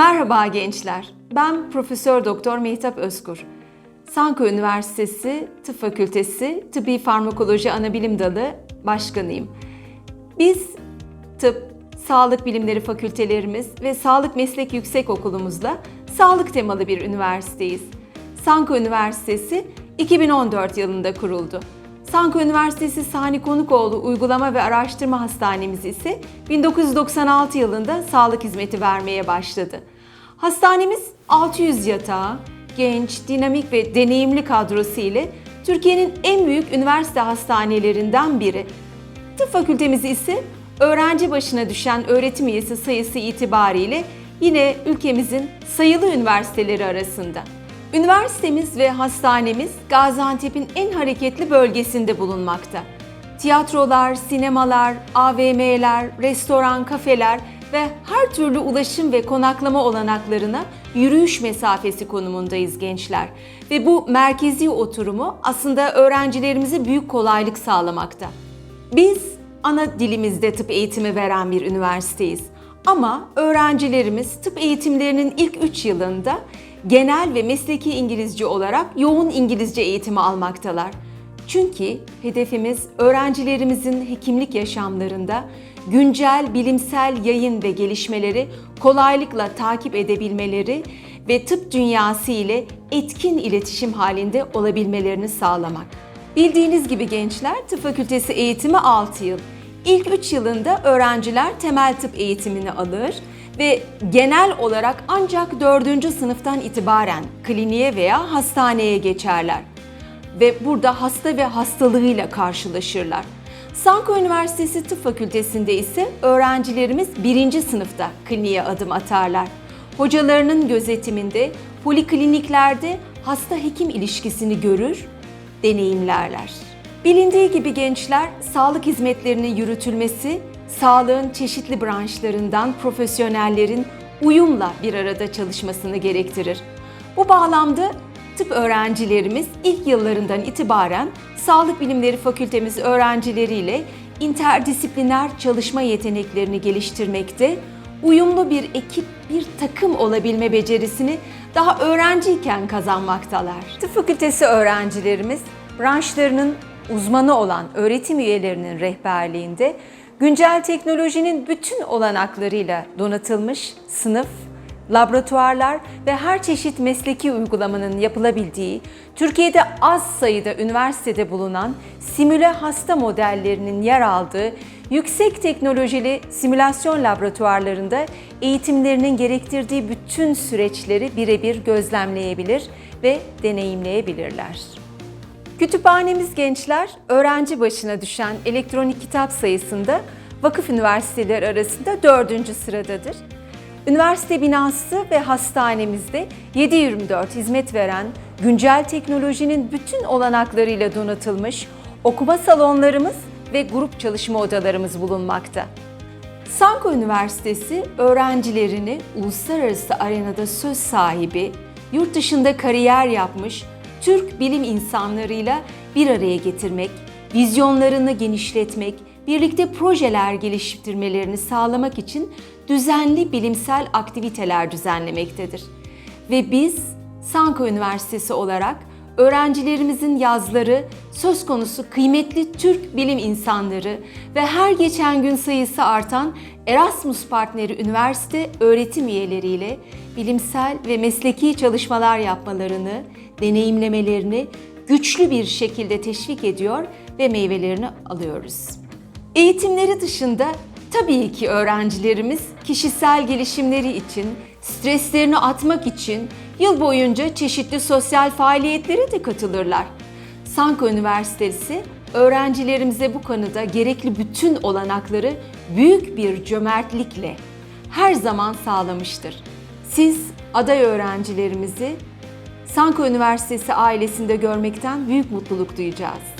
Merhaba gençler. Ben Profesör Doktor Mehtap Özkur. Sanko Üniversitesi Tıp Fakültesi Tıbbi Farmakoloji Anabilim Dalı Başkanıyım. Biz tıp, sağlık bilimleri fakültelerimiz ve sağlık meslek yüksek okulumuzla sağlık temalı bir üniversiteyiz. Sanko Üniversitesi 2014 yılında kuruldu. Sanko Üniversitesi Sani Konukoğlu Uygulama ve Araştırma Hastanemiz ise 1996 yılında sağlık hizmeti vermeye başladı. Hastanemiz 600 yatağı, genç, dinamik ve deneyimli kadrosu ile Türkiye'nin en büyük üniversite hastanelerinden biri. Tıp fakültemiz ise öğrenci başına düşen öğretim üyesi sayısı itibariyle yine ülkemizin sayılı üniversiteleri arasında. Üniversitemiz ve hastanemiz Gaziantep'in en hareketli bölgesinde bulunmakta. Tiyatrolar, sinemalar, AVM'ler, restoran, kafeler ve her türlü ulaşım ve konaklama olanaklarına yürüyüş mesafesi konumundayız gençler. Ve bu merkezi oturumu aslında öğrencilerimize büyük kolaylık sağlamakta. Biz ana dilimizde tıp eğitimi veren bir üniversiteyiz. Ama öğrencilerimiz tıp eğitimlerinin ilk 3 yılında genel ve mesleki İngilizce olarak yoğun İngilizce eğitimi almaktalar. Çünkü hedefimiz öğrencilerimizin hekimlik yaşamlarında güncel bilimsel yayın ve gelişmeleri kolaylıkla takip edebilmeleri ve tıp dünyası ile etkin iletişim halinde olabilmelerini sağlamak. Bildiğiniz gibi gençler tıp fakültesi eğitimi 6 yıl. İlk 3 yılında öğrenciler temel tıp eğitimini alır ve genel olarak ancak 4. sınıftan itibaren kliniğe veya hastaneye geçerler ve burada hasta ve hastalığıyla karşılaşırlar. Sanko Üniversitesi Tıp Fakültesinde ise öğrencilerimiz birinci sınıfta kliniğe adım atarlar. Hocalarının gözetiminde polikliniklerde hasta hekim ilişkisini görür, deneyimlerler. Bilindiği gibi gençler sağlık hizmetlerinin yürütülmesi, sağlığın çeşitli branşlarından profesyonellerin uyumla bir arada çalışmasını gerektirir. Bu bağlamda tıp öğrencilerimiz ilk yıllarından itibaren Sağlık Bilimleri Fakültemiz öğrencileriyle interdisipliner çalışma yeteneklerini geliştirmekte, uyumlu bir ekip, bir takım olabilme becerisini daha öğrenciyken kazanmaktalar. Tıp fakültesi öğrencilerimiz branşlarının uzmanı olan öğretim üyelerinin rehberliğinde güncel teknolojinin bütün olanaklarıyla donatılmış sınıf, laboratuvarlar ve her çeşit mesleki uygulamanın yapılabildiği, Türkiye'de az sayıda üniversitede bulunan simüle hasta modellerinin yer aldığı yüksek teknolojili simülasyon laboratuvarlarında eğitimlerinin gerektirdiği bütün süreçleri birebir gözlemleyebilir ve deneyimleyebilirler. Kütüphanemiz gençler öğrenci başına düşen elektronik kitap sayısında vakıf üniversiteleri arasında dördüncü sıradadır. Üniversite binası ve hastanemizde 7-24 hizmet veren güncel teknolojinin bütün olanaklarıyla donatılmış okuma salonlarımız ve grup çalışma odalarımız bulunmakta. Sanko Üniversitesi öğrencilerini uluslararası arenada söz sahibi, yurt dışında kariyer yapmış Türk bilim insanlarıyla bir araya getirmek, vizyonlarını genişletmek, birlikte projeler geliştirmelerini sağlamak için düzenli bilimsel aktiviteler düzenlemektedir. Ve biz Sanko Üniversitesi olarak öğrencilerimizin yazları, söz konusu kıymetli Türk bilim insanları ve her geçen gün sayısı artan Erasmus partneri üniversite öğretim üyeleriyle bilimsel ve mesleki çalışmalar yapmalarını, deneyimlemelerini güçlü bir şekilde teşvik ediyor ve meyvelerini alıyoruz. Eğitimleri dışında tabii ki öğrencilerimiz kişisel gelişimleri için, streslerini atmak için yıl boyunca çeşitli sosyal faaliyetlere de katılırlar. Sanko Üniversitesi öğrencilerimize bu konuda gerekli bütün olanakları büyük bir cömertlikle her zaman sağlamıştır. Siz aday öğrencilerimizi Sanko Üniversitesi ailesinde görmekten büyük mutluluk duyacağız.